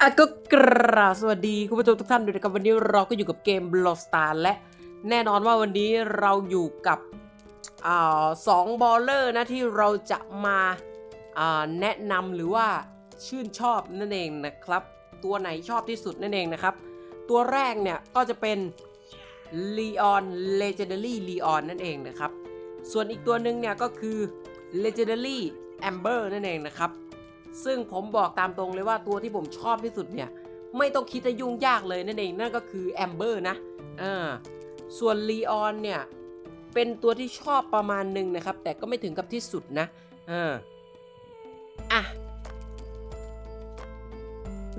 อะก็กราบสวัสดีคุณผู้ชมทุกท่านด้วยนะครับวันนี้เราก็อยู่กับเกม b l o s t a r และแน่นอนว่าวันนี้เราอยู่กับอ่าสองบอลเลอร์นะที่เราจะมาอ่าแนะนำหรือว่าชื่นชอบนั่นเองนะครับ ตัวไหนชอบที่สุดนั่นเองนะครับ ตัวแรกเนี่ยก็จะเป็น Leon Legendary Leon นั่นเองนะครับ ส่วนอีกตัวหนึ่งเนี่ยก็คือ Legendary Amber นั่นเองนะครับ ซึ่งผมบอกตามตรงเลยว่าตัวที่ผมชอบที่สุดเนี่ย ไม่ต้องคิดจะยุ่งยากเลยนั่นเองนั่นก็คือ Amber นะอ่าส่วน Leon เนี่ย เป็นตัวที่ชอบประมาณหนึ่งนะครับ แต่ก็ไม่ถึงกับที่สุดนะอ่าอะ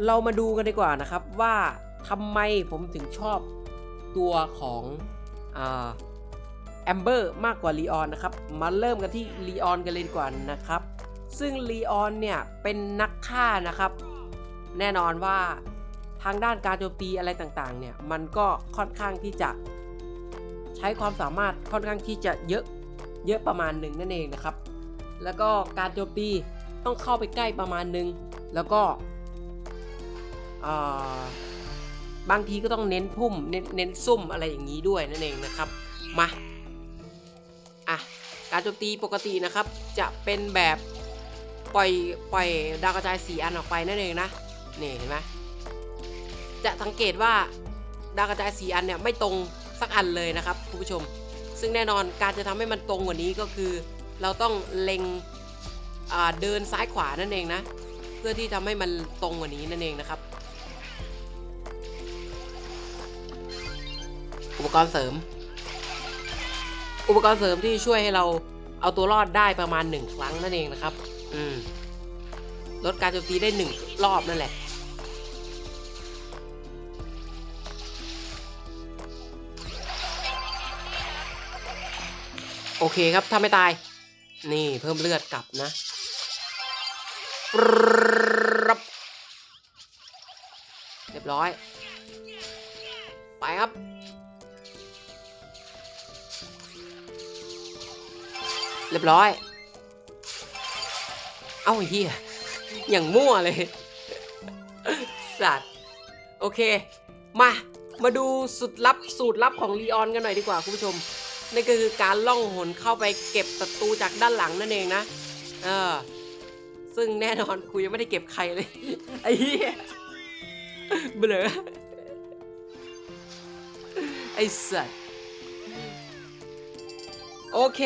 เรามาดูกันดีกว่านะครับว่าทำไมผมถึงชอบตัวของแอมเบอร์มากกว่าลีออนนะครับ มาเริ่มกันที่ลีออนกันเลยดีกว่านะครับ ซึ่งลีออนเนี่ยเป็นนักฆ่านะครับ แน่นอนว่าทางด้านการโจมตีอะไรต่างๆเนี่ยมันก็ค่อนข้างที่จะใช้ความสามารถค่อนข้างที่จะเยอะเยอะประมาณหนึ่งนั่นเองนะครับ แล้วก็การโจมตีต้องเข้าไปใกล้ประมาณหนึ่งแล้วก็บางทีก็ต้องเน้นพุ่มเน้นเน้นซุ่มอะไรอย่างนี้ด้วยนั่นเองนะครับมาอะการโจมตีปกตินะครับจะเป็นแบบ ปล่อยปล่อยดาวกระจายสีอันออกไปนั่นเองนะนี่เห็นไหมจะสังเกตว่าดาวกระจายสีอันเนี่ยไม่ตรงสักอันเลยนะครับคุณผู้ชม ซึ่งแน่นอนการจะทำให้มันตรงกว่านี้ก็คือ เราต้องเล็งเดินซ้ายขวานั่นเองนะ เพื่อที่ทำให้มันตรงกว่านี้นั่นเองนะครับ อุปกรณ์เสริม อุปกรณ์เสริมที่ช่วยให้เราเอาตัวรอดได้ประมาณหนึ่งครั้งนั่นเองนะครับ อืมลดการโจมตีได้หนึ่งรอบนั่นแหละ โอเคครับ ถ้าไม่ตาย นี่เพิ่มเลือดกลับนะรับเรียบร้อย ไปครับเรียบร้อย เอ้าไอ้เฮียอย่างมั่วเลย สัตว์ โอเค มา มาดูสุดลับสูตรลับของลีออนกันหน่อยดีกว่าคุณผู้ชมนั่นก็คือการล่องหนเข้าไปเก็บศัตรูจากด้านหลังนั่นเองนะ เออ ซึ่งแน่นอนคุยังไม่ได้เก็บใครเลย ไอ้เหี้ยเบลอไอ้สัตว์ โอเค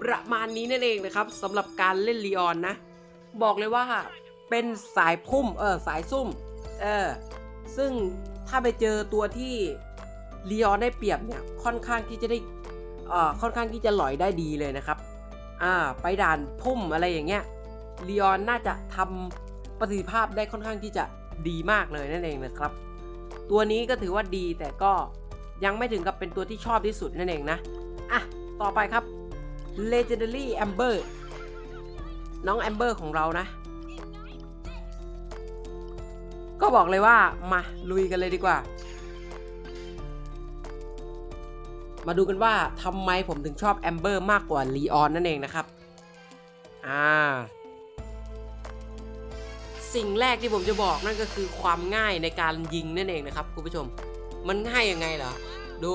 ประมาณนี้นั่นเองนะครับสำหรับการเล่นลีออนนะ บอกเลยว่าเป็นสายพุ่มเออสายซุ่มเออซึ่งถ้าไปเจอตัวที่ลีออนได้เปรียบเนี่ยค่อนข้างที่จะได้เอ่อค่อนข้างที่จะหลอยได้ดีเลยนะครับอ่าไปด่านพุ่มอะไรอย่างเงี้ยลีออนน่าจะทำประสิทธิภาพได้ค่อนข้างที่จะดีมากเลยนั่นเองนะครับ ตัวนี้ก็ถือว่าดีแต่ก็ยังไม่ถึงกับเป็นตัวที่ชอบที่สุดนั่นเองนะอะต่อไปครับ Legendary Amber น้อง Amber ของเรานะ ก็บอกเลยว่ามาลุยกันเลยดีกว่า มาดูกันว่าทำไมผมถึงชอบ Amber มากกว่า Leon นั่นเองนะครับ อ่า สิ่งแรกที่ผมจะบอกนั่นก็คือความง่ายในการยิงนั่นเองนะครับคุณผู้ชม มันง่ายยังไงเหรอ ดู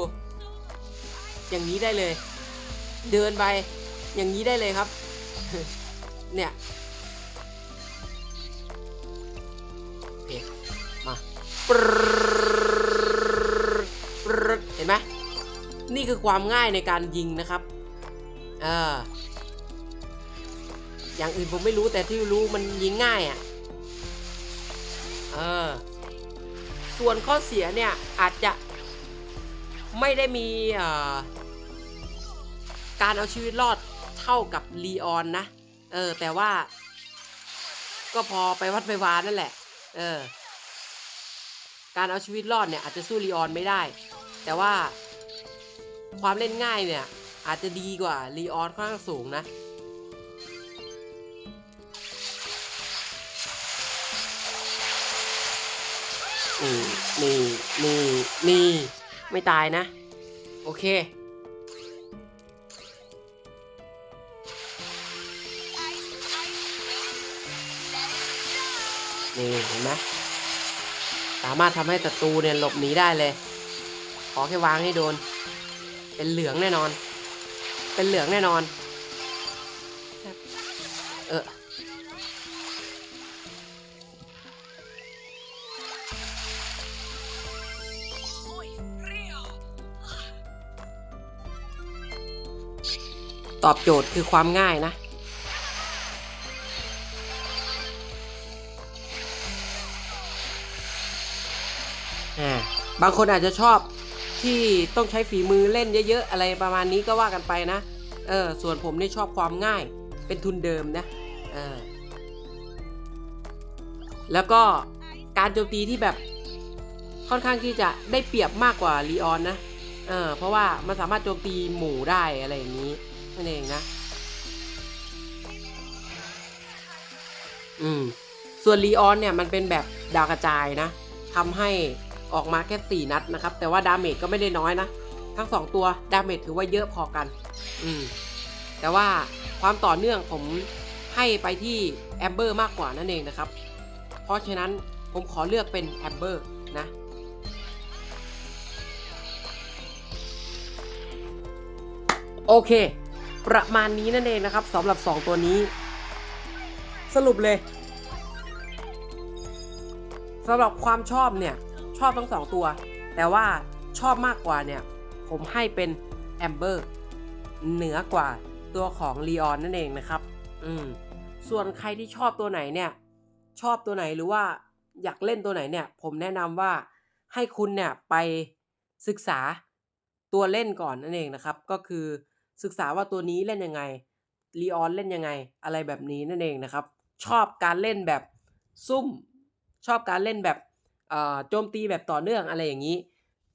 อย่างนี้ได้เลย เดินไปอย่างนี้ได้เลยครับ เนี่ยโอเคมาปรึ๊ดปรึ๊ดเห็นไหมนี่คือความง่ายในการยิงนะครับเอออย่างอื่นผมไม่รู้แต่ที่รู้มันยิงง่ายอะ่ะเออส่วนข้อเสียเนี่ยอาจจะไม่ได้มีเอ่อการเอาชีวิตรอดเท่ากับลีออนนะ เออ แต่ว่า ก็พอไปวัดไปวานั่นแหละ เออ การเอาชีวิตรอดเนี่ยอาจจะสู้ลีออนไม่ได้ แต่ว่าความเล่นง่ายเนี่ย อาจจะดีกว่าลีออนค่อนข้างสูงนะนี่นี่นี่นี่ไม่ตายนะ โอเค นี่เห็นไหมสามารถทำให้ศัตรูเนี่ยหลบหนีได้เลย ขอแค่วางให้โดน เป็นเหลืองแน่นอน เป็นเหลืองแน่นอน เออตอบโจทย์คือความง่ายนะ อ่าบางคนอาจจะชอบที่ต้องใช้ฝีมือเล่นเยอะๆ อะไรประมาณนี้ก็ว่ากันไปนะ เออ ส่วนผมนี่ชอบความง่ายเป็นทุนเดิมนะ เออ แล้วก็การโจมตีที่แบบค่อนข้างที่จะได้เปรียบมากกว่าลีออนนะ เออ เพราะว่ามันสามารถโจมตีหมู่ได้อะไรอย่างนี้นั่นเองนะ อืม ส่วนลีออนเนี่ยมันเป็นแบบดาวกระจายนะทำให้ ออกมาแค่ 4 นัดนะครับ แต่ว่าดาเมจก็ไม่ได้น้อยนะ ทั้ง 2 ตัวดาเมจถือว่าเยอะพอกัน อืม แต่ว่าความต่อเนื่องผมให้ไปที่แอมเบอร์มากกว่านั่นเองนะครับ เพราะฉะนั้นผมขอเลือกเป็นแอมเบอร์นะ โอเค ประมาณนี้นั่นเองนะครับสำหรับ 2 ตัวนี้ สรุปเลยสำหรับความชอบเนี่ย ชอบทั้งสองตัว แต่ว่าชอบมากกว่าเนี่ย ผมให้เป็นแอมเบอร์เหนือกว่าตัวของลีออนนั่นเองนะครับ อืม ส่วนใครที่ชอบตัวไหนเนี่ย ชอบตัวไหนหรือว่าอยากเล่นตัวไหนเนี่ย ผมแนะนำว่าให้คุณเนี่ยไปศึกษาตัวเล่นก่อนนั่นเองนะครับ ก็คือศึกษาว่าตัวนี้เล่นยังไงลีออนเล่นยังไง อะไรแบบนี้นั่นเองนะครับ ชอบการเล่นแบบซุ่ม ชอบการเล่นแบบ โจมตีแบบต่อเนื่องอะไรอย่างนี้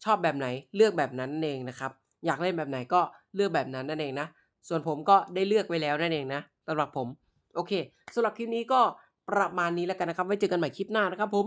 ชอบแบบไหนเลือกแบบนั้นเองนะครับ อยากเล่นแบบไหนก็เลือกแบบนั้นนั่นเองนะ ส่วนผมก็ได้เลือกไว้แล้วนั่นเองนะสำหรับผม โอเคสำหรับคลิปนี้ก็ประมาณนี้แล้วกันนะครับ ไว้เจอกันใหม่คลิปหน้านะครับผม